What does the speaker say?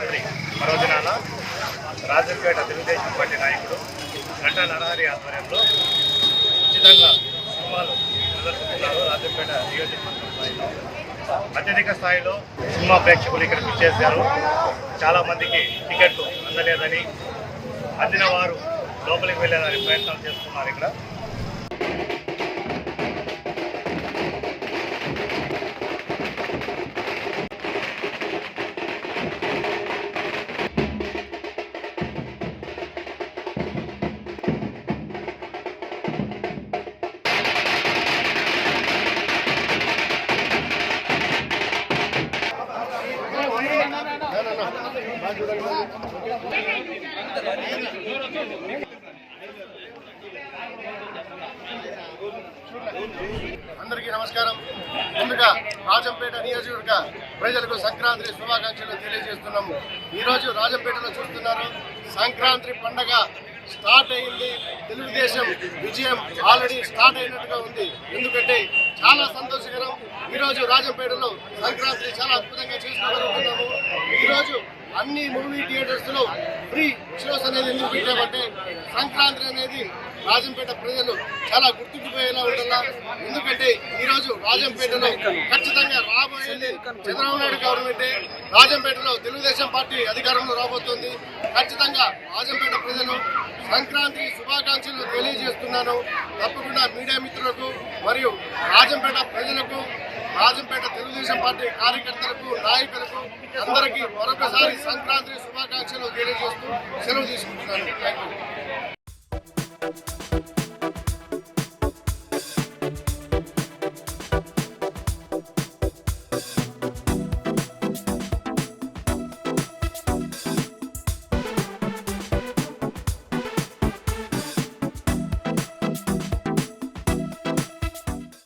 సంక్రాంతి పర్వదినాన రాజంపేట తెలుగుదేశం పార్టీ నాయకుడు గంటా నరహరి ఆధ్వర్యంలో ఉచితంగా సినిమాలు ప్రదర్శిస్తున్నారు రాజంపేట నియోజకవర్గం స్థాయిలో. అత్యధిక స్థాయిలో సినిమా ప్రేక్షకులు ఇక్కడ పిచ్చేశారు చాలామందికి టికెట్లు అందలేదని అందిన వారు లోపలికి వెళ్ళేదానికి ప్రయత్నం చేస్తున్నారు ఇక్కడ. అందరికీ నమస్కారం. ముందుగా రాజంపేట నియోజకవర్గ ప్రజలకు సంక్రాంతి శుభాకాంక్షలు తెలియజేస్తున్నాము ఈరోజు రాజంపేటలో చూస్తున్నారు. సంక్రాంతి పండగ స్టార్ట్ అయింది. తెలుగుదేశం విజయం ఆల్రెడీ స్టార్ట్ అయినట్టుగా ఉంది. ఎందుకంటే చాలా సంతోషకరం. ఈరోజు రాజంపేటలో సంక్రాంతి చాలా అద్భుతంగా చేసుకోగలుగుతున్నాము ఈరోజు అన్ని మూవీ థియేటర్స్లో ఫ్రీ షోస్ అనేది ఎందుకు పెట్టామంటే సంక్రాంతి అనేది రాజంపేట ప్రజలు చాలా గుర్తుండిపోయేలా ఉండాలా. ఎందుకంటే ఈరోజు రాజంపేటలో ఖచ్చితంగా రాబోయేది చంద్రబాబు నాయుడు గవర్నమెంట్. రాజంపేటలో తెలుగుదేశం పార్టీ అధికారంలో రాబోతోంది. ఖచ్చితంగా రాజంపేట ప్రజలు సంక్రాంతి శుభాకాంక్షలు తెలియజేస్తున్నాను. తప్పకుండా మీడియా మిత్రులకు మరియు రాజంపేట ప్రజలకు రాజంపేట తెలుగుదేశం పార్టీ కార్యకర్తలకు నాయకులకు అందరికీ మరొకసారి సంక్రాంతి శుభాకాంక్షలు తెలియజేస్తూ సెలవు తీసుకుంటున్నాను. Thank you